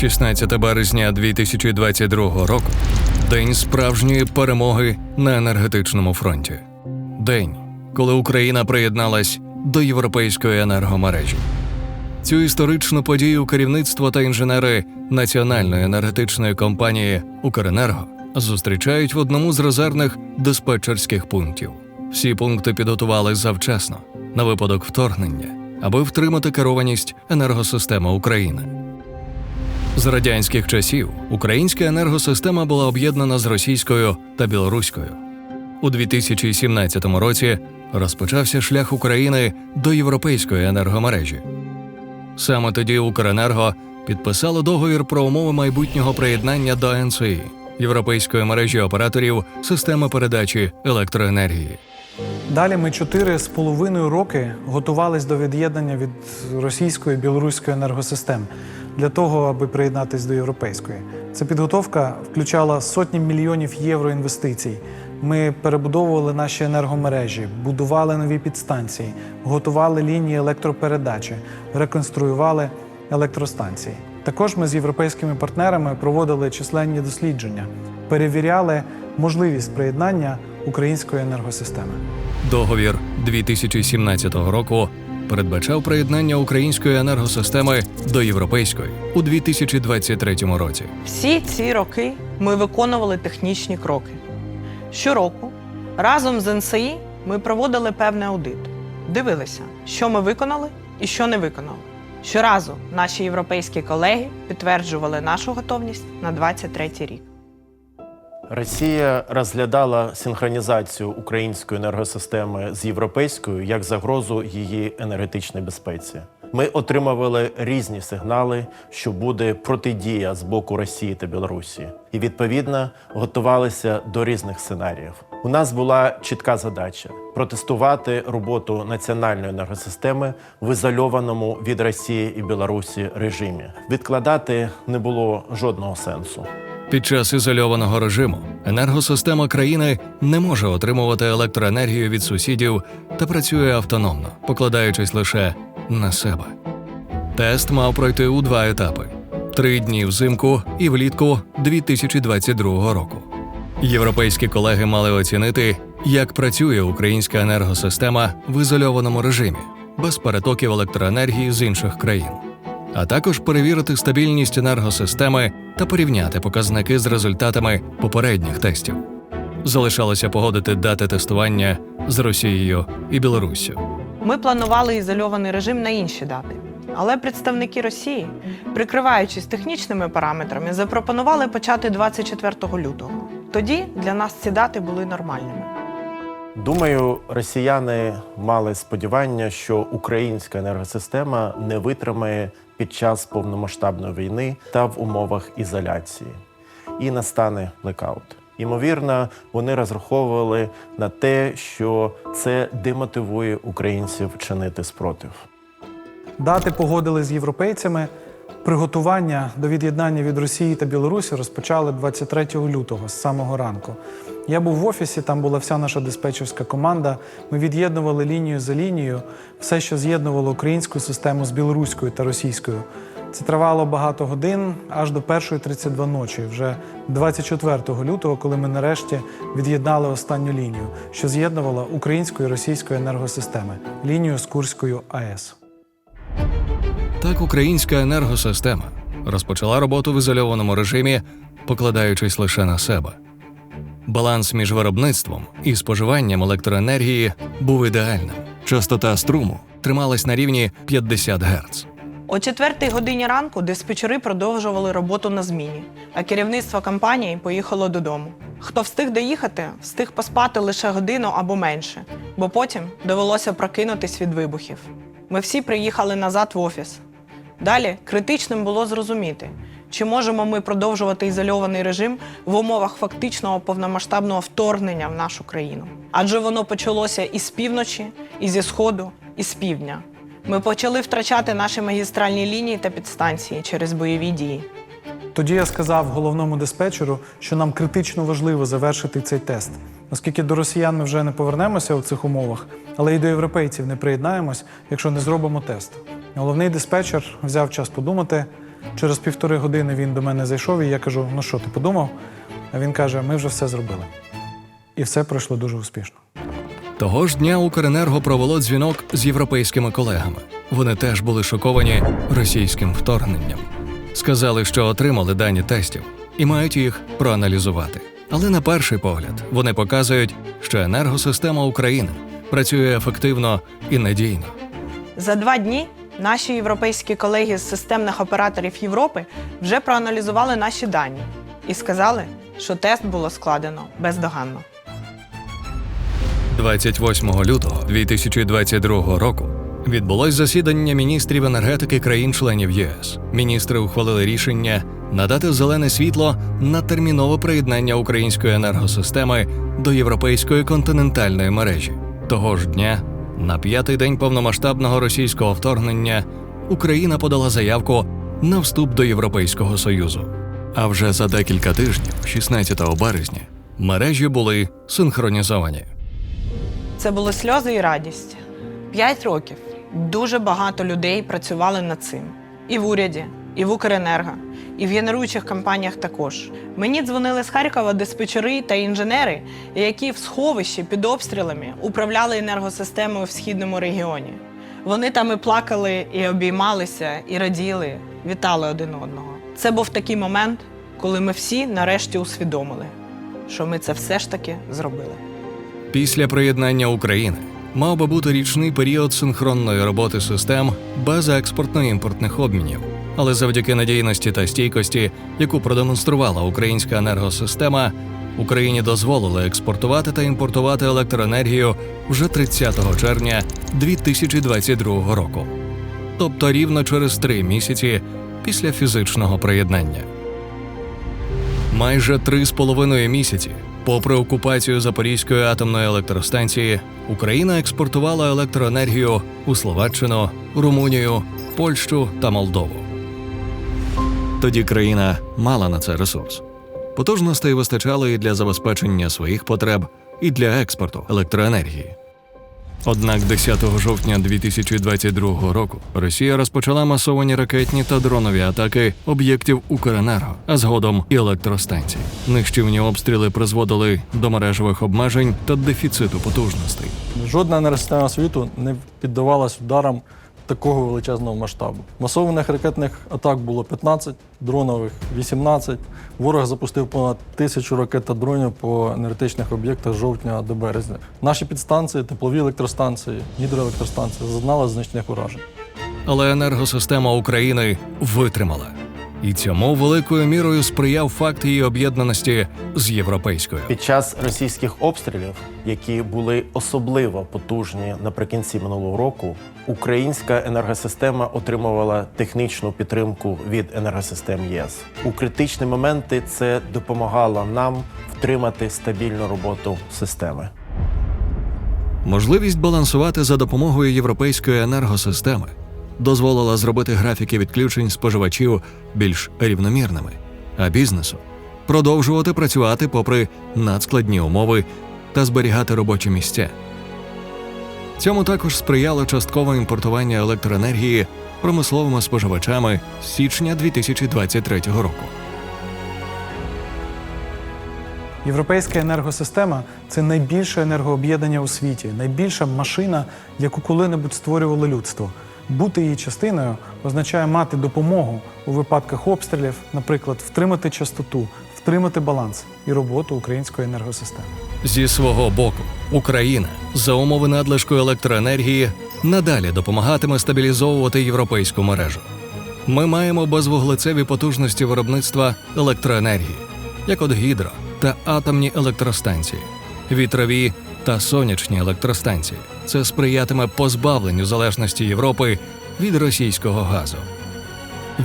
16 березня 2022 року день справжньої перемоги на енергетичному фронті. День, коли Україна приєдналась до європейської енергомережі. Цю історичну подію керівництво та інженери національної енергетичної компанії Укренерго зустрічають в одному з резервних диспетчерських пунктів. Всі пункти підготували завчасно на випадок вторгнення, аби втримати керованість енергосистеми України. З радянських часів українська енергосистема була об'єднана з російською та білоруською. У 2017 році розпочався шлях України до європейської енергомережі. Саме тоді Укренерго підписало договір про умови майбутнього приєднання до НСІ Європейської мережі операторів системи передачі електроенергії. Далі ми чотири з половиною роки готувались до від'єднання від російської і білоруської енергосистем для того, аби приєднатись до європейської. Ця підготовка включала сотні мільйонів євро інвестицій. Ми перебудовували наші енергомережі, будували нові підстанції, готували лінії електропередачі, реконструювали електростанції. Також ми з європейськими партнерами проводили численні дослідження, перевіряли можливість приєднання української енергосистеми. Договір 2017 року передбачав приєднання української енергосистеми до європейської у 2023 році. Всі ці роки ми виконували технічні кроки. Щороку разом з НСІ ми проводили певний аудит, дивилися, що ми виконали і що не виконали. Щоразу наші європейські колеги підтверджували нашу готовність на 23 рік. Росія розглядала синхронізацію української енергосистеми з європейською як загрозу її енергетичній безпеці. Ми отримували різні сигнали, що буде протидія з боку Росії та Білорусі, і відповідно готувалися до різних сценаріїв. У нас була чітка задача протестувати роботу національної енергосистеми в ізольованому від Росії і Білорусі режимі. Відкладати не було жодного сенсу. Під час ізольованого режиму енергосистема країни не може отримувати електроенергію від сусідів та працює автономно, покладаючись лише на себе. Тест мав пройти у два етапи: три дні взимку і влітку 2022 року. Європейські колеги мали оцінити, як працює українська енергосистема в ізольованому режимі, без перетоків електроенергії з інших країн а також перевірити стабільність енергосистеми та порівняти показники з результатами попередніх тестів. Залишалося погодити дати тестування з Росією і Білоруссю. Ми планували ізольований режим на інші дати. Але представники Росії, прикриваючись технічними параметрами, запропонували почати 24 лютого. Тоді для нас ці дати були нормальними. Думаю, росіяни мали сподівання, що українська енергосистема не витримає під час повномасштабної війни та в умовах ізоляції, і настане блекаут. Ймовірно, вони розраховували на те, що це демотивує українців чинити спротив. Дати погодили з європейцями. Приготування до від'єднання від Росії та Білорусі розпочали 23 лютого з самого ранку. Я був в офісі, там була вся наша диспетчерська команда. Ми від'єднували лінію за лінією, все, що з'єднувало українську систему з білоруською та російською. Це тривало багато годин аж до 1.32 ночі, вже 24 лютого, коли ми нарешті від'єднали останню лінію, що з'єднувала українську і російську енергосистеми лінію з Курською АЕС. Так українська енергосистема розпочала роботу в ізольованому режимі, покладаючись лише на себе. Баланс між виробництвом і споживанням електроенергії був ідеальним. Частота струму трималась на рівні 50 Гц. О четвертій годині ранку диспетчери продовжували роботу на зміні, а керівництво компанії поїхало додому. Хто встиг доїхати, встиг поспати лише годину або менше, бо потім довелося прокинутись від вибухів. Ми всі приїхали назад в офіс. Далі критичним було зрозуміти, чи можемо ми продовжувати ізольований режим в умовах фактичного повномасштабного вторгнення в нашу країну. Адже воно почалося і з півночі, і зі сходу, і з півдня. Ми почали втрачати наші магістральні лінії та підстанції через бойові дії. Тоді я сказав головному диспетчеру, що нам критично важливо завершити цей тест, оскільки до росіян ми вже не повернемося у цих умовах, але й до європейців не приєднаємось, якщо не зробимо тест. Головний диспетчер взяв час подумати, Через півтори години він до мене зайшов, і я кажу: ну що, ти подумав? А він каже: ми вже все зробили. І все пройшло дуже успішно. Того ж дня Укренерго провело дзвінок з європейськими колегами. Вони теж були шоковані російським вторгненням. Сказали, що отримали дані тестів і мають їх проаналізувати. Але на перший погляд вони показують, що енергосистема України працює ефективно і надійно. За два дні наші європейські колеги з системних операторів Європи вже проаналізували наші дані і сказали, що тест було складено бездоганно. 28 лютого 2022 року відбулось засідання міністрів енергетики країн-членів ЄС. Міністри ухвалили рішення надати зелене світло на термінове приєднання української енергосистеми до європейської континентальної мережі. Того ж дня, на п'ятий день повномасштабного російського вторгнення, Україна подала заявку на вступ до Європейського Союзу. А вже за декілька тижнів, 16 березня, мережі були синхронізовані. Це були сльози і радість. П'ять років дуже багато людей працювали над цим. І в уряді, і в Укренерго, і в генеруючих компаніях також. Мені дзвонили з Харкова диспетчери та інженери, які в сховищі під обстрілами управляли енергосистемою в східному регіоні. Вони там і плакали, і обіймалися, і раділи, вітали один одного. Це був такий момент, коли ми всі нарешті усвідомили, що ми це все ж таки зробили. Після приєднання України мав би бути річний період синхронної роботи систем без експортно-імпортних обмінів. Але завдяки надійності та стійкості, яку продемонструвала українська енергосистема, Україні дозволили експортувати та імпортувати електроенергію вже 30 червня 2022 року, тобто рівно через три місяці після фізичного приєднання. Майже три з половиною місяці, попри окупацію Запорізької атомної електростанції, Україна експортувала електроенергію у Словаччину, Румунію, Польщу та Молдову. Тоді країна мала на це ресурс. Потужностей вистачало і для забезпечення своїх потреб, і для експорту електроенергії. Однак 10 жовтня 2022 року Росія розпочала масовані ракетні та дронові атаки об'єктів Укренерго, а згодом і електростанцій. Нищівні обстріли призводили до мережевих обмежень та дефіциту потужностей. Жодна енергосистема світу не піддавалась ударам такого величезного масштабу. Масованих ракетних атак було 15, дронових 18. Ворог запустив понад тисячу ракет та дронів по енергетичних об'єктах з жовтня до березня. Наші підстанції, теплові електростанції, гідроелектростанції зазнали значних уражень. Але енергосистема України витримала. І цьому великою мірою сприяв факт її об'єднаності з європейською. Під час російських обстрілів, які були особливо потужні наприкінці минулого року, українська енергосистема отримувала технічну підтримку від енергосистем ЄС. У критичні моменти це допомагало нам втримати стабільну роботу системи. Можливість балансувати за допомогою європейської енергосистеми дозволила зробити графіки відключень споживачів більш рівномірними, а бізнесу продовжувати працювати попри надскладні умови та зберігати робочі місця. Цьому також сприяло часткове імпортування електроенергії промисловими споживачами з січня 2023 року. Європейська енергосистема це найбільше енергооб'єднання у світі, найбільша машина, яку коли-небудь створювало людство. Бути її частиною означає мати допомогу у випадках обстрілів, наприклад, втримати частоту, втримати баланс і роботу української енергосистеми. Зі свого боку, Україна за умови надлишку електроенергії надалі допомагатиме стабілізовувати європейську мережу. Ми маємо безвуглецеві потужності виробництва електроенергії, як от гідро та атомні електростанції, вітрові та сонячні електростанції. Це сприятиме позбавленню залежності Європи від російського газу.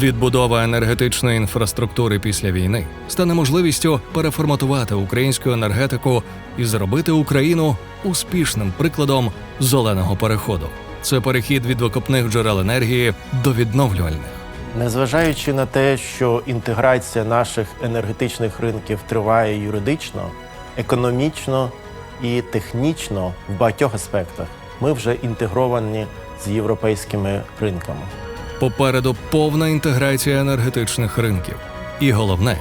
Відбудова енергетичної інфраструктури після війни стане можливістю переформатувати українську енергетику і зробити Україну успішним прикладом зеленого переходу. Це перехід від викопних джерел енергії до відновлювальних. Незважаючи на те, що інтеграція наших енергетичних ринків триває юридично, економічно і технічно в багатьох аспектах, ми вже інтегровані з європейськими ринками. Попереду повна інтеграція енергетичних ринків. І головне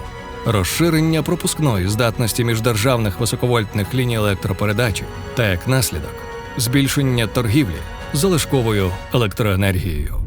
розширення пропускної здатності міждержавних високовольтних ліній електропередачі та як наслідок збільшення торгівлі залишковою електроенергією.